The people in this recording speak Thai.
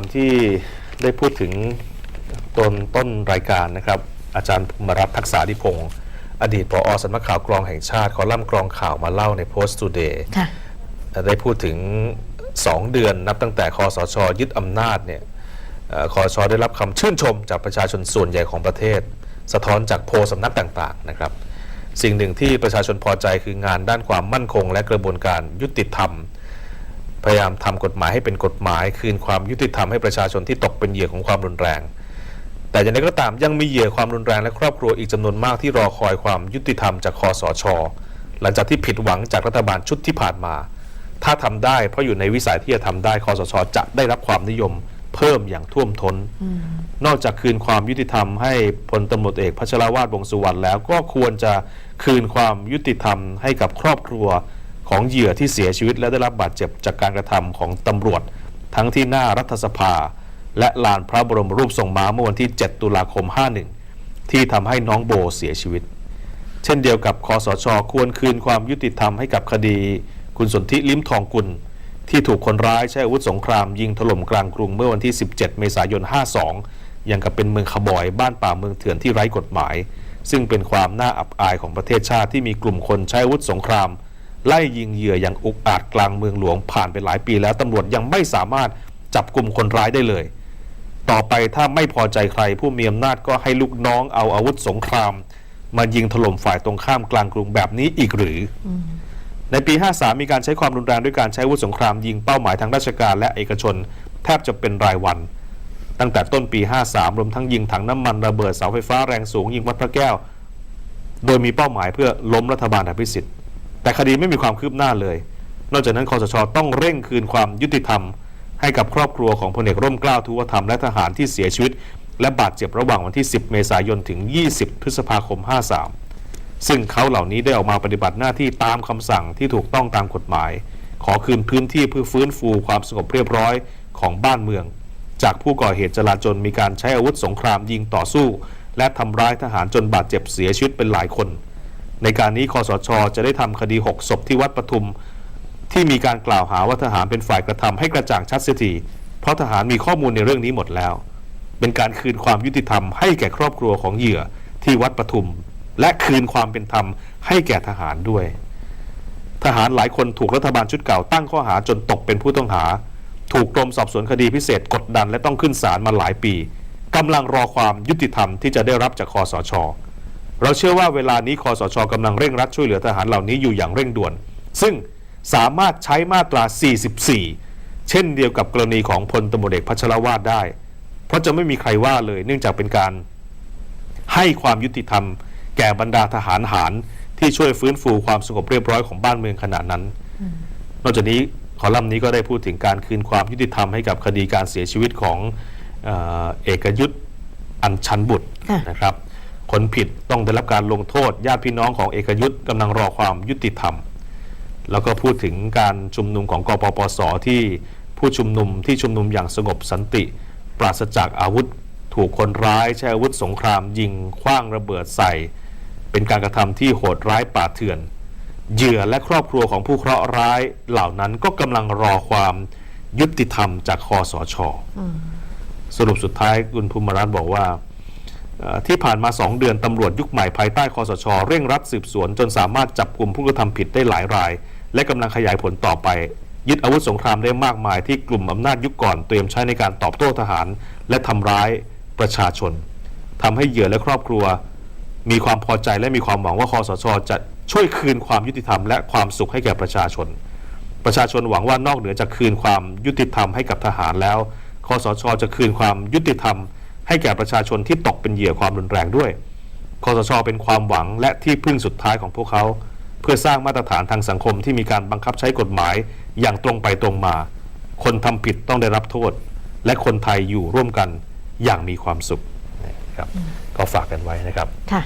ามที่ได้พูดถึงตนต้นรายการนะครับ อาจารย์ภูมิรัตน์ทักษาดิพงศ์อดีตผอสำนักข่าวกรองแห่งชาติคอลัมน์กรองข่าวมาเล่าใน Post Today ค่ะ ได้พูดถึง 2 เดือนนับตั้งแต่คอสช ยึดอำนาจเนี่ยเอ่อคอสชได้รับคำชื่นชมจากประชาชนส่วนใหญ่ของประเทศ สะท้อนจากโพลสำนักต่างๆนะครับ สิ่งหนึ่งที่ประชาชนพอใจคืองานด้านความมั่นคง และกระบวนการยุติธรรม พยายามทำกฎหมายให้เป็นกฎหมาย คืนความยุติธรรมให้ประชาชนที่ตกเป็นเหยื่อของความรุนแรง แต่อย่างไรก็ตามยังมีเหยื่อความรุนแรงและครอบครัวอีกจำนวนมากที่รอคอยความยุติธรรมจากคอสช หลังจากที่ผิดหวังจากรัฐบาลชุดที่ผ่านมา ถ้าทำได้เพราะอยู่ในวิสัยที่จะทำได้คอสช จะได้รับความนิยมเพิ่มอย่างท่วมท้นนอกจากคืนความยุติธรรมให้พลตำรวจเอกพัชรวาทวงสุวรรณแล้วก็ควรจะคืนความยุติธรรมให้กับครอบครัว ของเหยื่อที่เสียชีวิตและได้รับบาดเจ็บจากการกระทำของตำรวจ ทั้งที่หน้ารัฐสภา และลานพระบรมรูปทรงม้าเมื่อวันที่ 7 ตุลาคม 51 ที่ทำให้น้องโบเสียชีวิต เช่นเดียวกับคอสชควรคืนความยุติธรรมให้กับคดี คุณสนธิลิ้มทองกุล ที่ถูกคนร้ายใช้อาวุธสงครามยิงถล่มกลางกรุงเมื่อวันที่ 17 เมษายน 52 อย่างกับเป็นเมืองขบอยบ้านป่าเมืองเถื่อนที่ไร้กฎหมาย ซึ่งเป็นความน่าอับอายของประเทศชาติที่มีกลุ่มคนใช้อาวุธสงคราม ไล่ยิงเหยื่ออย่างอุกอาจกลางเมืองหลวงผ่านไปหลายปีแล้วตำรวจยังไม่สามารถจับกลุ่มคนร้ายได้เลย ต่อไปถ้าไม่พอใจใครผู้มีอำนาจก็ให้ลูกน้องเอาอาวุธสงคราม มายิงถล่มฝ่ายตรงข้ามกลางกรุงแบบนี้อีกหรือ ในปี 53 มีการใช้ความรุนแรงด้วยการใช้อาวุธสงครามยิงเป้าหมายทางราชการและเอกชน แทบจะเป็นรายวัน ตั้งแต่ต้นปี 53 รวมทั้งยิงถังน้ำมันระเบิดเสาไฟฟ้าแรงสูงยิงวัดพระแก้ว โดยมีเป้าหมายเพื่อล้มรัฐบาลอภิสิทธิ์ แต่คดีไม่มีความคืบหน้าเลย นอกจากนั้นคอสชต้องเร่งคืนความยุติธรรม ให้กับครอบครัวของพลเอกร่มเกล้าทุวธรรมและทหารที่เสียชีวิต และบาดเจ็บระหว่างวันที่ 10 เมษายนถึง 20 พฤษภาคม 53 ซึ่งเขาเหล่านี้ได้ออกมาปฏิบัติหน้าที่ตามคำสั่งที่ถูกต้องตามกฎหมาย ขอคืนพื้นที่เพื่อฟื้นฟูความสงบเรียบร้อยของบ้านเมือง จากผู้ก่อเหตุจลาจลมีการใช้อาวุธสงครามยิงต่อสู้ และทำร้ายทหารจนบาดเจ็บเสียชีวิตเป็นหลายคน ในการนี้คอสช จะได้ทำคดี 6 ศพที่วัดปทุม ที่มีการกล่าวหาว่าทหารเป็นฝ่ายกระทำให้กระจ่างชัดเสียทีเพราะทหารมีข้อมูลในเรื่องนี้หมดแล้ว เป็นการคืนความยุติธรรมให้แก่ครอบครัวของเหยื่อที่วัดปทุม และคืนความเป็นธรรมให้แก่ทหารด้วย ทหารหลายคนถูกรัฐบาลชุดเก่าตั้งข้อหาจนตกเป็นผู้ต้องหา ถูกกรมสอบสวนคดีพิเศษกดดันและต้องขึ้นศาลมาหลายปีกำลังรอความยุติธรรมที่จะได้รับจากคอสช เราเชื่อว่าเวลานี้คอสชกำลังเร่งรัดช่วยเหลือทหารเหล่านี้อยู่อย่างเร่งด่วน ซึ่งสามารถใช้มาตรา 44 เช่นเดียวกับกรณีของพลตำรวจเอกพัชรวาทได้ เพราะจะไม่มีใครว่าเลยเนื่องจากเป็นการให้ความยุติธรรม แก่บรรดาทหารหารที่ช่วยฟื้นฟูความสงบเรียบร้อยของบ้านเมืองขณะนั้น นอกจากนี้คอลัมน์นี้ก็ได้พูดถึงการคืนความยุติธรรมให้กับคดีการเสียชีวิตของเออเอกยุทธอัญชันบุตรค่ะนะครับ คนผิดต้องได้รับการลงโทษ ญาติพี่น้องของเอกยุทธกำลังรอความยุติธรรม แล้วก็พูดถึงการชุมนุมของกปปสที่ผู้ชุมนุมที่ชุมนุมอย่างสงบสันติ ปราศจากอาวุธ ถูกคนร้ายใช้อาวุธสงคราม ยิงคว้างระเบิดใส่ เป็นการกระทำที่โหดร้ายป่าเถื่อน เหยื่อและครอบครัวของผู้เคราะห์ร้ายเหล่านั้นก็กำลังรอความยุติธรรมจากคอสชสรุปสุดท้ายคุณภูมิรัตน์บอกว่าเอ่อ ที่ผ่านมา 2 เดือนตำรวจยุคใหม่ภายใต้คอสช เร่งรัดสืบสวน จนสามารถจับกลุ่มผู้กระทำผิดได้หลายราย และกำลังขยายผลต่อไป ยึดอาวุธสงครามได้มากมายที่กลุ่มอำนาจยุคก่อนเตรียมใช้ในการตอบโต้ทหาร และทำร้ายประชาชนทำให้เหยื่อและครอบครัว มีความพอใจและมีความหวังว่าคอสช จะช่วยคืนความยุติธรรมและความสุขให้แก่ประชาชน ประชาชนหวังว่านอกเหนือจากคืนความยุติธรรมให้กับทหารแล้วคอสช จะคืนความยุติธรรม ให้แก่ประชาชนที่ตกเป็นเหยื่อความรุนแรงด้วยคอสชเป็นความหวังและที่พึ่งสุดท้ายของพวกเขา เพื่อสร้างมาตรฐานทางสังคมที่มีการบังคับใช้กฎหมายอย่างตรงไปตรงมา คนทำผิดต้องได้รับโทษ และคนไทยอยู่ร่วมกันอย่างมีความสุขนะครับก็ฝากกันไว้นะครับค่ะ